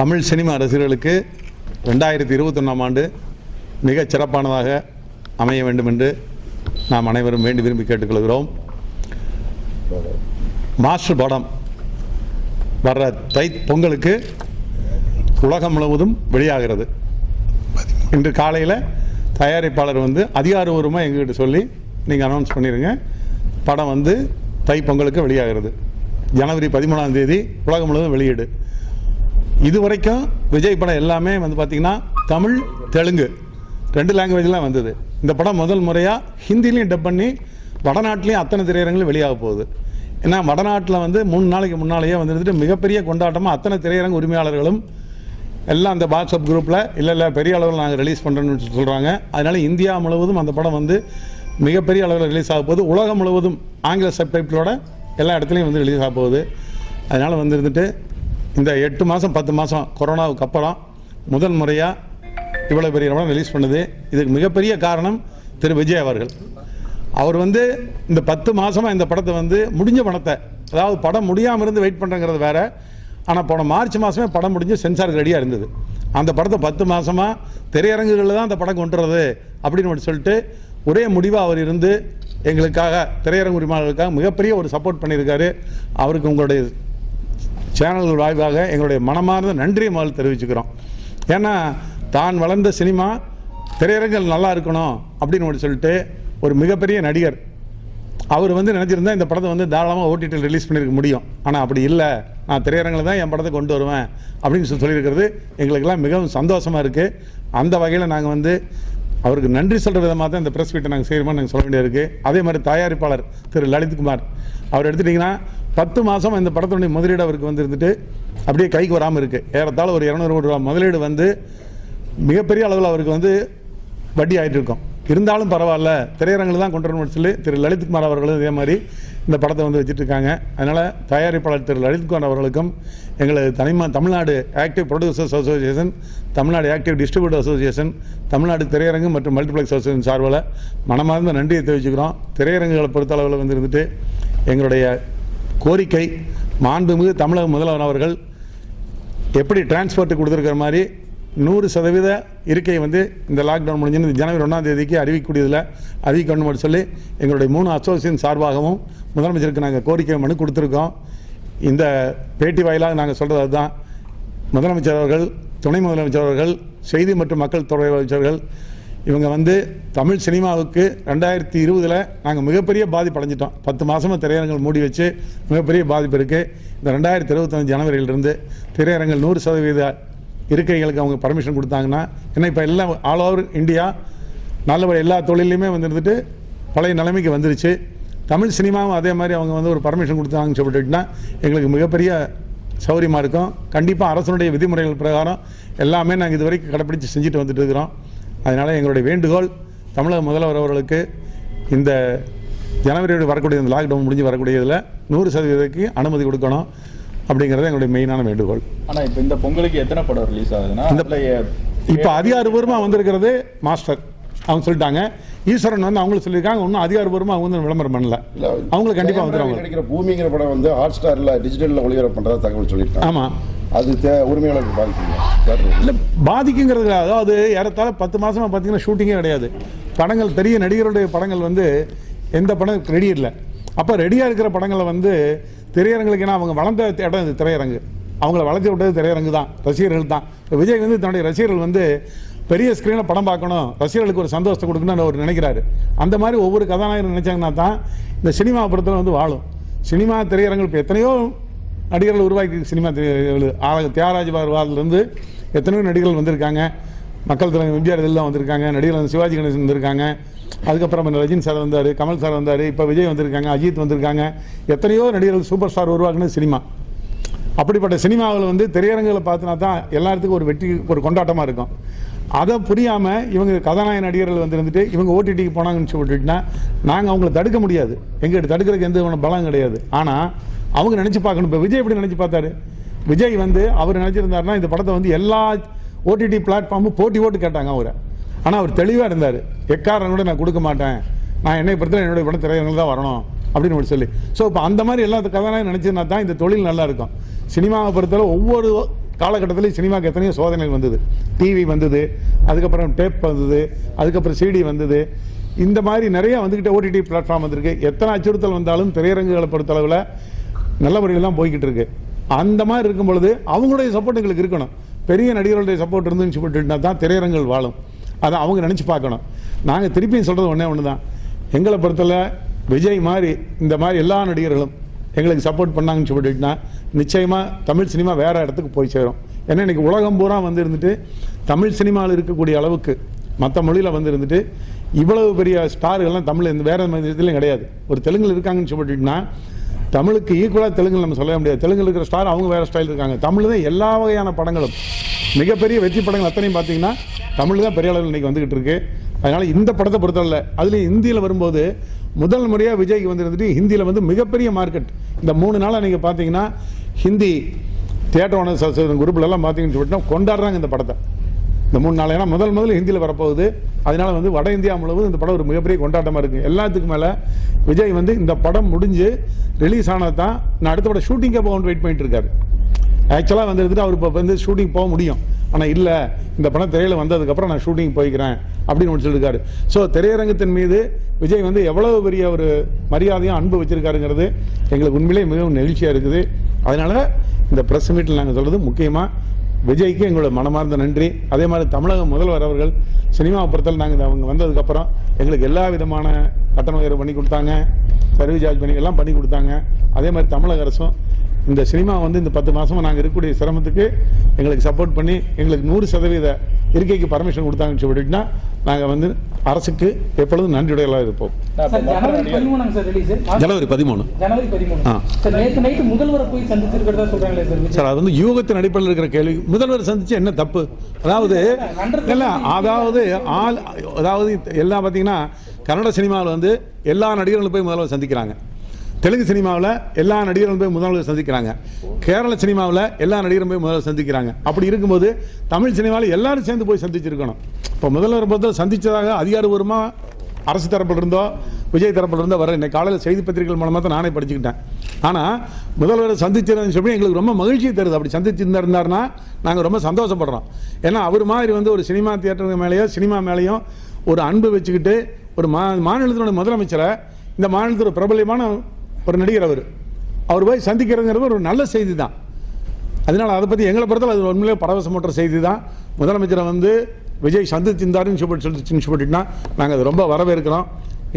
Tamil cinema ரசிகர்களுக்கு ரெண்டாயிரத்தி இருபத்தொன்னாம் ஆண்டு மிகச் சிறப்பானதாக அமைய வேண்டும் என்று நாம் அனைவரும் வேண்டி விரும்பி கேட்டுக்கொள்கிறோம். மாஸ்டர் படம் வர்ற தை பொங்கலுக்கு உலகம் முழுவதும் வெளியாகிறது. இன்று காலையில் தயாரிப்பாளர் வந்து அதிகாரபூர்வமாக எங்ககிட்ட சொல்லி நீங்கள் அனௌன்ஸ் பண்ணிடுங்க படம் வந்து தை பொங்கலுக்கு வெளியாகிறது. ஜனவரி பதிமூணாம் தேதி உலகம் முழுவதும் வெளியீடு. இது வரைக்கும் விஜய் படம் எல்லாமே வந்து பார்த்திங்கன்னா தமிழ் தெலுங்கு ரெண்டு லாங்குவேஜ்லாம் வந்தது. இந்த படம் முதல் முறையாக ஹிந்திலையும் டப் பண்ணி வடநாட்டிலையும் அத்தனை திரையரங்களும் வெளியாக போகுது. ஏன்னா வடநாட்டில் வந்து மூணு நாளைக்கு முன்னாலேயே வந்துட்டு மிகப்பெரிய கொண்டாட்டமாக அத்தனை திரையரங்கு உரிமையாளர்களும் எல்லாம் அந்த வாட்ஸ்அப் குரூப்பில் இல்லை இல்லை பெரிய அளவில் நாங்கள் ரிலீஸ் பண்ணுறோன்னு சொல்கிறாங்க அதனால் இந்தியா முழுவதும் அந்த படம் வந்து மிகப்பெரிய அளவில் ரிலீஸ் ஆக போகுது. உலகம் முழுவதும் ஆங்கில சப்டைட்டிலோட எல்லா இடத்துலையும் வந்து ரிலீஸ் ஆக போகுது. அதனால் வந்து இருந்துட்டு இந்த எட்டு மாதம் பத்து மாதம் கொரோனாவுக்கு அப்புறம் முதல் முறையாக இவ்வளோ பெரிய படம் ரிலீஸ் பண்ணுது. இதுக்கு மிகப்பெரிய காரணம் திரு விஜய் அவர்கள். அவர் வந்து இந்த பத்து மாதமாக இந்த படத்தை வந்து முடிஞ்ச படத்தை அதாவது படம் முடியாமல் இருந்து வெயிட் பண்ணுறங்கிறது வேறு. ஆனால் போன மார்ச் மாதமே படம் முடிஞ்சு சென்சாருக்கு ரெடியாக இருந்தது. அந்த படத்தை பத்து மாதமாக திரையரங்குகளில் தான் அந்த படம் கொண்டு அப்படின்னு சொல்லிட்டு ஒரே முடிவாக அவர் இருந்து எங்களுக்காக திரையரங்கு உரிமையாளர்களுக்காக மிகப்பெரிய ஒரு சப்போர்ட் பண்ணியிருக்காரு. அவருக்கு உங்களுடைய சேனல்கள் வாய்ப்பாக எங்களுடைய மனமார்ந்த நன்றியை முதல் தெரிவிச்சுக்கிறோம். ஏன்னா தான் வளர்ந்த சினிமா திரையரங்கில் நல்லா இருக்கணும் அப்படின்னு ஒன்று சொல்லிட்டு ஒரு மிகப்பெரிய நடிகர். அவர் வந்து நினச்சிருந்தா இந்த படத்தை வந்து தாராளமாக ஓடிடியில் ரிலீஸ் பண்ணியிருக்க முடியும். ஆனால் அப்படி இல்லை. நான் திரையரங்கில் தான் என் படத்தை கொண்டு வருவேன் அப்படின்னு சொல்லி சொல்லியிருக்கிறது எங்களுக்கெல்லாம் மிகவும் சந்தோஷமாக இருக்குது அந்த வகையில் நாங்கள் வந்து அவருக்கு நன்றி சொல்கிற விதமாக தான் இந்த ப்ரெஸ் மீட்டை நாங்கள் செய்யணுமா நாங்கள் சொல்ல வேண்டியிருக்கு அதே மாதிரி தயாரிப்பாளர் திரு லலித்குமார். அவர் எடுத்துட்டிங்கன்னா பத்து மாதம் இந்த படத்துடைய முதலீடு அவருக்கு வந்துருந்துட்டு அப்படியே கைக்கு வராமல் இருக்குது ஏறத்தாழ ஒரு இரநூறு கோடி ரூபா முதலீடு வந்து மிகப்பெரிய அளவில் அவருக்கு வந்து வட்டி ஆகிட்டு இருக்கும். இருந்தாலும் பரவாயில்ல. திரையரங்கில் தான் கொண்டு வரணும்னு சொல்லி திரு லலித்குமார் அவர்களும் இதே மாதிரி இந்த படத்தை வந்து வச்சுட்டு இருக்காங்க. அதனால் தயாரிப்பாளர் திரு லலித்குமார் அவர்களுக்கும் எங்களது தனிமா Tamil Nadu active producers association Tamil Nadu active distributor association Tamil Nadu திரையரங்கு மற்றும் மல்டிப்ளெக்ஸ் அசோசியேஷன் சார்பில் மனமார்ந்த நன்றியை தெரிவிச்சுக்கிறோம். திரையரங்குகளை பொறுத்தளவில் வந்து இருந்துட்டு எங்களுடைய கோரிக்கை மாண்புமிகு தமிழக முதல்வர் அவர்கள் எப்படி டிரான்ஸ்போர்ட் கொடுத்துருக்கிற மாதிரி நூறு சதவீத இருக்கை வந்து இந்த லாக்டவுன் முடிஞ்சு இந்த ஜனவரி ஒன்றாம் தேதிக்கு அறிவிக்கக்கூடியதில் அறிவிக்கணும் மட்டும் சொல்லி எங்களுடைய மூணு அசோசியேஷன் சார்பாகவும் முதலமைச்சருக்கு நாங்கள் கோரிக்கை மனு கொடுத்துருக்கோம். இந்த பேட்டி வாயிலாக நாங்கள் சொல்கிறது அதுதான். முதலமைச்சர் அவர்கள் துணை முதலமைச்சர் அவர்கள் செய்தி மற்றும் மக்கள் தொடர்பு அமைச்சர்கள் இவங்க வந்து தமிழ் சினிமாவுக்கு ரெண்டாயிரத்தி இருபதில் நாங்கள் மிகப்பெரிய பாதிப்பு அடைஞ்சிட்டோம். பத்து மாதமாக திரையரங்கள் மூடி வச்சு மிகப்பெரிய பாதிப்பு இருக்குது இந்த ரெண்டாயிரத்தி இருபத்தஞ்சு ஜனவரியிலிருந்து திரையரங்கள் நூறு சதவீத இருக்கைகளுக்கு அவங்க பர்மிஷன் கொடுத்தாங்கன்னா ஏன்னா இப்போ எல்லாம் ஆல் ஓவர் இந்தியா நல்லபடி எல்லா தொழிலையுமே வந்து இருந்துட்டு பழைய நிலைமைக்கு வந்துருச்சு. தமிழ் சினிமாவும் அதே மாதிரி அவங்க வந்து ஒரு பர்மிஷன் கொடுத்தாங்கன்னு சொல்லிட்டுன்னா எங்களுக்கு மிகப்பெரிய சௌரியமாக இருக்கும். கண்டிப்பாக அரசனுடைய விதிமுறைகள் பிரகாரம் எல்லாமே நாங்கள் இதுவரைக்கும் கடைப்பிடிச்சு செஞ்சுட்டு வந்துட்டு இருக்கிறோம். அதனால் எங்களுடைய வேண்டுகோள் தமிழக முதல்வர் அவர்களுக்கு இந்த ஜனவரியோட வரக்கூடிய இந்த லாக்டவுன் முடிஞ்சு வரக்கூடியதில் நூறு சதவீதத்துக்கு அனுமதி கொடுக்கணும் அப்படிங்கிறது எங்களுடைய மெயினான வேண்டுகோள். ஆனா இப்ப இந்த பொங்கலுக்கு எத்தனை படம் ரிலீஸ் ஆகுதுன்னா இந்த- இப்போ அதிகாரபூர்வமாக வந்திருக்கிறது மாஸ்டர். அவங்க சொல்லிட்டாங்க. ஈஸ்வரன் வந்து அவங்களும் சொல்லியிருக்காங்க. இன்னும் அதிகாரபூர்வமாக அவங்க வந்து விளம்பரம் பண்ணல. அவங்களுக்கு கண்டிப்பாக வந்துடுவாங்க பூமிங்கிற படம் வந்து ஹாட் ஸ்டார்ல டிஜிட்டல்ல ஒளிபரப்பு பண்றதா தகவல் சொல்லியிருக்காங்க. ஆமாம் அது தே- உரிமையாளருக்கு பாதிக்குங்க இல்லை பாதிக்குங்கிறது அதாவது ஏறத்தாழ பத்து மாதமாக பார்த்தீங்கன்னா ஷூட்டிங்கே கிடையாது. படங்கள் பெரிய நடிகருடைய படங்கள் வந்து எந்த படம் ரெடி இல்லை. அப்போ ரெடியாக இருக்கிற படங்களை வந்து திரையரங்குகளுக்கு ஏன்னா அவங்க வளர்ந்த இடம் இது திரையரங்கு. அவங்கள வளர்த்து விட்டது திரையரங்கு தான் ரசிகர்கள் தான். இப்போ விஜய் வந்து தன்னுடைய ரசிகர்கள் வந்து பெரிய ஸ்க்ரீனில் படம் பார்க்கணும் ரசிகர்களுக்கு ஒரு சந்தோஷத்தை கொடுக்கணும்னு அவர் நினைக்கிறாரு. அந்த மாதிரி ஒவ்வொரு கதாநாயகர் நினைச்சாங்கன்னா தான் இந்த சினிமா படத்தில் வந்து வாழும். சினிமா திரையரங்கு இப்போ எத்தனையோ நடிகர்கள் உருவாக்கி சினிமா திரை- ஆ- தியாகராஜ பார்வாதிலிருந்து எத்தனையோ நடிகர்கள் வந்திருக்காங்க. மக்கள் தலைவர் எம்ஜிஆர் இதெல்லாம் வந்திருக்காங்க. நடிகர் வந்து சிவாஜி கணேசன் வந்திருக்காங்க. அதுக்கப்புறம் இந்த ரஜினி சார் வந்தார் கமல் சார் வந்தார் இப்போ விஜய் வந்திருக்காங்க அஜித் வந்திருக்காங்க. எத்தனையோ நடிகர்கள் சூப்பர் ஸ்டார் உருவாக்குனது சினிமா. அப்படிப்பட்ட சினிமாவில் வந்து திரையரங்குகளை பார்த்தினா தான் எல்லாத்துக்கும் ஒரு வெற்றி ஒரு கொண்டாட்டமாக இருக்கும். அதை புரியாமல் இவங்க கதாநாயக நடிகர்கள் வந்து இருந்துட்டு இவங்க ஓடிடிக்கு போனாங்கன்னு சொல்லிட்டுனா நாங்கள் அவங்கள தடுக்க முடியாது. எங்கிட்ட தடுக்கிறதுக்கு எந்த பலம் கிடையாது. ஆனால் அவங்க நினச்சி பார்க்கணும். இப்போ விஜய் எப்படி நினச்சி பார்த்தாரு? விஜய் வந்து அவர் நினச்சிருந்தாருன்னா இந்த படத்தை வந்து எல்லா ஓடிடி பிளாட்ஃபார்மும் போட்டி போட்டு கேட்டாங்க அவரை. ஆனால் அவர் தெளிவாக இருந்தார். எக்காரன் கூட நான் கொடுக்க மாட்டேன். நான் என்னை பொறுத்தவரை என்னுடைய படம் திரையரங்கில் தான் வரணும் அப்படின்னு ஒரு சொல்லி. ஸோ இப்போ அந்த மாதிரி எல்லா கதாநாயகம் நினச்சிருந்தா தான் இந்த தொழில் நல்லா இருக்கும். சினிமாவை பொறுத்தவரை ஒவ்வொரு காலகட்டத்திலையும் சினிமாக்கு எத்தனையோ சோதனைகள் வந்தது. டிவி வந்தது அதுக்கப்புறம் டேப் வந்தது அதுக்கப்புறம் சிடி வந்தது. இந்த மாதிரி நிறைய வந்துக்கிட்ட ஓடிடி பிளாட்ஃபார்ம் வந்திருக்கு. எத்தனை அச்சுறுத்தல் வந்தாலும் திரையரங்குகளை பொறுத்தளவில் நல்ல போய்கிட்டு இருக்கு. அந்த மாதிரி இருக்கும் பொழுது அவங்களுடைய சப்போர்ட் எங்களுக்கு இருக்கணும். பெரிய நடிகர்களுடைய சப்போர்ட் இருந்துன்னு சொல்லிட்டுனா தான் திரையரங்குகள் வாழும். அதை அவங்க நினச்சி பார்க்கணும். நாங்கள் திருப்பியும் சொல்கிறது ஒன்றே ஒன்று தான் எங்களை பொறுத்தல விஜய் மாதிரி இந்த மாதிரி எல்லா நடிகர்களும் எங்களுக்கு சப்போர்ட் பண்ணாங்கன்னு சொல்லிட்டுனா நிச்சயமாக தமிழ் சினிமா வேறு இடத்துக்கு போய் சேரும். ஏன்னா இன்றைக்கி உலகம் பூரா வந்து இருந்துட்டு தமிழ் சினிமாவில் இருக்கக்கூடிய அளவுக்கு மற்ற மொழியில் வந்து இருந்துட்டு இவ்வளவு பெரிய ஸ்டார்கள்லாம் தமிழ் இந்த வேறு இதுலையும் கிடையாது. ஒரு தெலுங்கில் இருக்காங்கன்னு சொல்லிட்டுனா தமிழுக்கு ஈக்குவலாக தெலுங்கு நம்ம சொல்ல முடியாது. தெலுங்கு இருக்கிற ஸ்டார் அவங்க வேறு ஸ்டைல் இருக்காங்க. தமிழ் தான் எல்லா வகையான படங்களும். மிகப்பெரிய வெற்றி படங்கள் அத்தனையும் பார்த்தீங்கன்னா தமிழ் தான் பெரிய அளவில் இன்னைக்கு வந்துக்கிட்டு இருக்கு. அதனால் இந்த படத்தை பொறுத்தவரை அதுலேயும் ஹிந்தியில் வரும்போது முதல் முறையாக விஜய்க்கு வந்துருந்துட்டு ஹிந்தியில் வந்து மிகப்பெரிய மார்க்கெட் இந்த மூணு நாளாக நீங்கள் பார்த்தீங்கன்னா ஹிந்தி தியேட்டர் ஓனர் குரூப்லலாம் பார்த்தீங்கன்னு சொல்லிட்டு கொண்டாடுறாங்க இந்த படத்தை. இந்த மூணு நாள். ஏன்னா முதல் முதல்ல ஹிந்தியில் வரப்போகுது. அதனால வந்து வட இந்தியா முழுவதும் இந்த படம் ஒரு மிகப்பெரிய கொண்டாட்டமாக இருக்குது எல்லாத்துக்கும் மேலே விஜய் வந்து இந்த படம் முடிஞ்சு ரிலீஸ் ஆனது தான் நான் அடுத்த படம் ஷூட்டிங்கே போகணும்னு வெயிட் பண்ணிட்டு இருக்காரு. ஆக்சுவலாக வந்து அவர் இப்போ வந்து ஷூட்டிங் போக முடியும். ஆனால் இல்லை இந்த படம் திரையில் வந்ததுக்கப்புறம் நான் ஷூட்டிங் போய்க்கிறேன் அப்படின்னு ஒன்று சொல்லியிருக்காரு ஸோ திரையரங்கத்தின் மீது விஜய் வந்து எவ்வளவு பெரிய ஒரு மரியாதையும் அன்பு வச்சிருக்காருங்கிறது எங்களுக்கு உண்மையிலேயே மிகவும் நெகிழ்ச்சியாக இருக்குது. அதனால் இந்த ப்ரெஸ் மீட்டில் நாங்கள் சொல்கிறது முக்கியமாக விஜய்க்கு எங்களோட மனமார்ந்த நன்றி. அதே மாதிரி தமிழக முதல்வர் அவர்கள் சினிமா பொறுத்தல் நாங்கள் அவங்க வந்ததுக்கப்புறம் எங்களுக்கு எல்லா விதமான கட்டண உயர்வு பண்ணி கொடுத்தாங்க சர்வீஸ் சார்ஜ் பண்ணி எல்லாம் பண்ணி கொடுத்தாங்க. அதே மாதிரி தமிழக அரசும் இந்த சினிமா வந்து இந்த பத்து மாசமா நாங்கள் இருக்கக்கூடிய சிரமத்துக்கு எங்களுக்கு சப்போர்ட் பண்ணி எங்களுக்கு நூறு சதவீத இருக்கைக்கு பர்மிஷன் கொடுத்தாங்கன்னு சொல்லிட்டுனா நாங்கள் வந்து அரசுக்கு எப்பொழுதும் நன்றியுடையலாக இருப்போம். ஜனவரி பதிமூணு. சார் அது வந்து யூகத்தின் அடிப்படையில் இருக்கிற கேள்வி. முதல்வர் சந்திச்சு என்ன தப்பு? அதாவது இல்ல அதாவது ஆள் அதாவது எல்லாம் பார்த்தீங்கன்னா கன்னட சினிமாவில் வந்து எல்லா நடிகர்களும் போய் முதல்வர் சந்திக்கிறாங்க. தெலுங்கு சினிமாவில் எல்லா நடிகர்களும் போய் முதல்வர் சந்திக்கிறாங்க. கேரள சினிமாவில் எல்லா நடிகரும் போய் முதல்வர் சந்திக்கிறாங்க. அப்படி இருக்கும்போது தமிழ் சினிமாவில் எல்லாரும் சேர்ந்து போய் சந்திச்சிருக்கணும். இப்போ முதல்வர் பொறுத்த சந்தித்ததாக அதிகாரபூர்வமாக அரசு தரப்பில் இருந்தோ விஜய் தரப்பில் இருந்தோ வர இன்னைக்கு காலையில் செய்தி பத்திரிகைகள் மூலமாக தான் நானே படிச்சுக்கிட்டேன். ஆனால் முதல்வரை சந்திச்சிருந்தேன்னு சொல்லி எங்களுக்கு ரொம்ப மகிழ்ச்சி தருது. அப்படி சந்திச்சிருந்தாருன்னா நாங்கள் ரொம்ப சந்தோஷப்படுறோம். ஏன்னா அவர் மாதிரி வந்து ஒரு சினிமா தியேட்டர் மேலேயோ சினிமா மேலேயும் ஒரு அன்பு வச்சுக்கிட்டு ஒரு மா மாநிலத்தினுடைய முதலமைச்சரை இந்த மாநிலத்தில் பிரபலமான ஒரு நடிகர் அவர். அவர் போய் சந்திக்கிறதுங்கிறது ஒரு நல்ல செய்தி தான் அதனால் அதை பற்றி எங்களை பொறுத்தவரை அது உண்மையிலே பரவசமற்ற செய்தி தான் முதலமைச்சரை வந்து விஜய் சந்திச்சிருந்தாருன்னு சொல்லி சொல்லிட்டுன்னு சொல்லிட்டுனா நாங்கள் அதை ரொம்ப வரவேற்கிறோம்.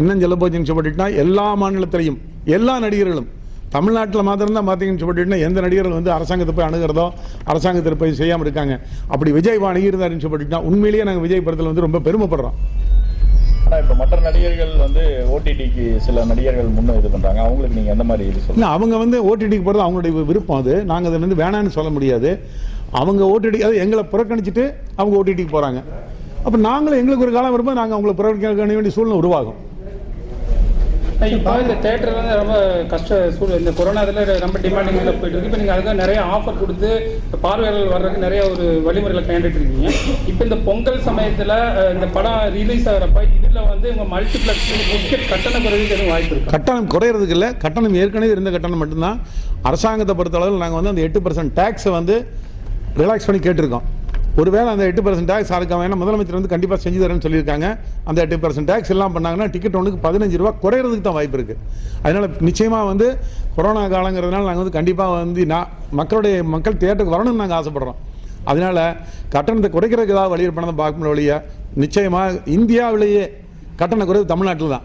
இன்னும் சொல்ல போச்சுன்னு சொல்லிட்டுனா எல்லா மாநிலத்திலையும் எல்லா நடிகர்களும் தமிழ்நாட்டில் மாத்திரம் தான் பார்த்தீங்கன்னு சொல்லிட்டுனா எந்த நடிகர்கள் வந்து அரசாங்கத்தை போய் அணுகிறதோ அரசாங்கத்தில் போய் செய்யாமல் இருக்காங்க. அப்படி விஜய் அணுகியிருந்தாருன்னு சொல்லிட்டுனா உண்மையிலேயே நாங்கள் விஜய் படத்தில் வந்து ரொம்ப பெருமைப்படுறோம். ஆனா இப்ப மற்ற நடிகர்கள் வந்து ஓடிடிக்கு சில நடிகர்கள் முன்ன இது பண்றாங்க. அவங்களுக்கு நீங்க எந்த மாதிரி இது சொல்லுங்க இல்லை அவங்க வந்து ஓடிடிக்கு போகிறது அவங்களுடைய விருப்பம் அது. நாங்கள் அதை வந்து வேணான்னு சொல்ல முடியாது. அவங்க ஓடிடி அது எங்களை புறக்கணிச்சிட்டு அவங்க ஓடிடிக்கு போகிறாங்க அப்போ நாங்களும் எங்களுக்கு ஒரு காலம் வரும்போது நாங்கள் அவங்களை புறக்கணிக்க வேண்டிய சூழ்நிலை உருவாகும். இப்போ இந்த தேட்டர் வந்து ரொம்ப கஷ்ட சூழல் இந்த கொரோனா இதில் ரொம்ப டிமாண்டிங்கில் போயிட்டு இருக்கு. இப்போ நீங்கள் அதுக்காக நிறைய ஆஃபர் கொடுத்து பார்வையாளர்கள் வர்றதுக்கு நிறைய ஒரு வழிமுறைகளை கையாண்டுட்டு இருக்கீங்க. இப்போ இந்த பொங்கல் சமயத்தில் இந்த படம் ரிலீஸ் ஆகிறப்ப இதில் வந்து உங்கள் மல்டிப்ளெக்ஸ் டிக்கெட் கட்டண குறைவுக்கு எதுவும் வாய்ப்பு இருக்கு? கட்டணம் குறையிறதுக்கு இல்லை. கட்டணம் ஏற்கனவே இருந்த கட்டணம் மட்டும்தான். அரசாங்கத்தை பொறுத்தளவில் நாங்கள் வந்து அந்த எட்டு பர்சன்ட் டேக்ஸை வந்து ரிலாக்ஸ் பண்ணி கேட்டிருக்கோம். ஒருவேளை அந்த எட்டு பர்சன்ட் டேக்ஸ் அதுக்காக வேணா முதலமைச்சர் வந்து கண்டிப்பாக செஞ்சு தரேன்னு சொல்லியிருக்காங்க. அந்த எட்டு பர்சன்ட் டேக்ஸ் எல்லாம் பண்ணாங்கன்னா டிக்கெட் ஒன்றுக்கு பதினஞ்சு ரூபா குறையிறதுக்கு தான் வாய்ப்பு இருக்குது அதனால் நிச்சயமாக வந்து கொரோனா காலங்கிறதுனால நாங்கள் வந்து கண்டிப்பாக வந்து நான் மக்களுடைய மக்கள் தேட்டருக்கு வரணும்னு நாங்கள் ஆசைப்பட்றோம். அதனால் கட்டணத்தை குறைக்கிறதுக்கு ஏதாவது வழி பண்ணதை பார்க்கணும் வழியா நிச்சயமாக இந்தியாவிலேயே கட்டண குறைவு தமிழ்நாட்டில் தான்.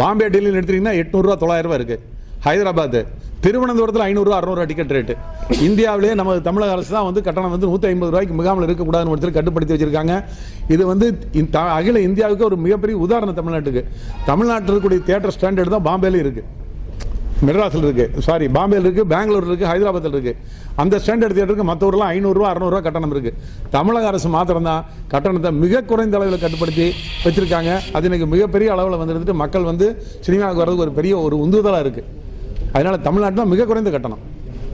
பாம்பே டெல்லியில் எடுத்தீங்கன்னா எட்நூறுரூவா தொள்ளாயிரரூவா இருக்குது ஹைதராபாத். திருவனந்தபுரத்தில் ஐநூறுரூவா அறநூறுவா டிக்கெட் ரேட்டு இந்தியாவிலேயே நம்ம தமிழக அரசு தான் வந்து கட்டணம் வந்து நூற்றி ஐம்பது ரூபாய்க்கு மிகாமல் இருக்கக்கூடாதுன்னு ஒருத்தர் கட்டுப்படுத்தி வச்சிருக்காங்க. இது வந்து அகில இந்தியாவுக்கு ஒரு மிகப்பெரிய உதாரணம் தமிழ்நாட்டுக்கு. தமிழ்நாட்டில் இருக்கக்கூடிய தேட்டர் ஸ்டாண்டர்ட் தான் பாம்பேலையும் இருக்குது மெட்ராஸில் இருக்குது சாரி பாம்பேல இருக்குது பெங்களூர் இருக்குது ஹைதராபாத்தில் இருக்குது அந்த ஸ்டாண்டர்ட் தியேட்டருக்கு மற்ற ஊர்லாம் ஐநூறுரூவா அறநூறுவா கட்டணம் இருக்குது தமிழக அரசு மாத்திரம் தான் கட்டணத்தை மிக குறைந்த அளவில் கட்டுப்படுத்தி வச்சிருக்காங்க. அது இன்னைக்கு மிகப்பெரிய அளவில் வந்துருந்துட்டு மக்கள் வந்து சினிமாவுக்கு வர்றதுக்கு ஒரு பெரிய ஒரு உந்துதலாக இருக்குது அதனால தமிழ்நாட்டில் மிக குறைந்த கட்டணம்.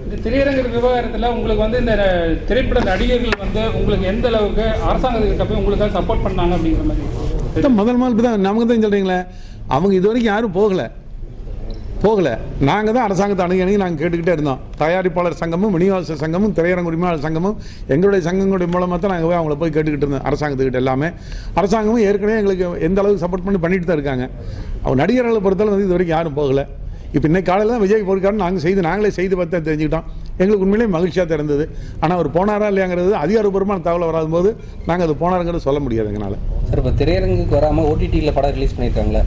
இந்த திரையரங்கு விவகாரத்தில் உங்களுக்கு வந்து இந்த திரைப்பட நடிகர்கள் வந்து உங்களுக்கு எந்த அளவுக்கு அரசாங்கத்துக்கு போய் உங்களுக்காக சப்போர்ட் பண்ணாங்க அப்படிங்கிற மாதிரி? முதல் நாள் தான் நமக்கு தான் சொல்கிறீங்களே அவங்க இது வரைக்கும் யாரும் போகலை. போகல. நாங்கள் தான் அரசாங்கத்தை அணுகி அணுகி நாங்கள் கேட்டுக்கிட்டே இருந்தோம். தயாரிப்பாளர் சங்கமும் விநியோக சங்கமும் திரையரங்க உரிமையாளர் சங்கமும் எங்களுடைய சங்கங்களுடைய மூலமாக தான் நாங்கள் போய் அவங்கள போய் கேட்டுக்கிட்டு இருந்தோம் அரசாங்கத்துக்கிட்ட எல்லாமே. அரசாங்கமும் ஏற்கனவே எங்களுக்கு எந்த அளவுக்கு சப்போர்ட் பண்ணி பண்ணிட்டு தான் இருக்காங்க. அவங்க நடிகர்களை பொறுத்தளவு வந்து இது வரைக்கும் யாரும் போகல. இப்போ இன்னைக்கு காலையில் தான் விஜய் போயிருக்காருன்னு நாங்கள் செய்து நாங்களே செய்து பார்த்து தெரிஞ்சுக்கிட்டோம். எங்களுக்கு உண்மையிலேயே மகிழ்ச்சியாக தான் இருந்தது ஆனால் அவர் போனாரா இல்லையாங்கிறது அதிகாரப்பூர்வமான தகவல் வராத போது நாங்கள் அது போனாருங்கிறது சொல்ல முடியாது எங்களால். சார் இப்போ திரையரங்குக்கு வராமல் ஓடிடியில் படம் ரிலீஸ் பண்ணியிருக்காங்களே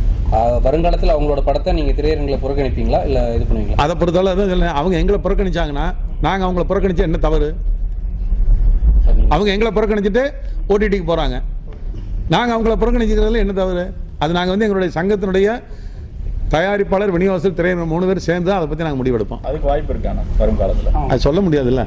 வருங்காலத்தில் அவங்களோட படத்தை நீங்கள் திரையரங்கில் புறக்கணிப்பீங்களா இல்லை இது பண்ணுவீங்களா? அதை பொறுத்தவரை அதான் அவங்க எங்களை புறக்கணிச்சாங்கன்னா நாங்கள் அவங்கள புறக்கணிச்சா என்ன தவறு? அவங்க எங்களை புறக்கணிச்சிட்டு ஓடிடிக்கு போகிறாங்க நாங்கள் அவங்கள புறக்கணிக்கிறதுல என்ன தவறு? அது நாங்கள் வந்து எங்களுடைய சங்கத்தினுடைய தயாரிப்பாளர் விநியோகஸ்தர் திரையரங்கம் மூணு பேர் சேர்ந்து அதை பற்றி நாங்கள் முடிவெடுப்போம். அதுக்கு வாய்ப்பு இருக்காண்ணா வரும் காலத்துல. அது சொல்ல முடியாதுல்ல.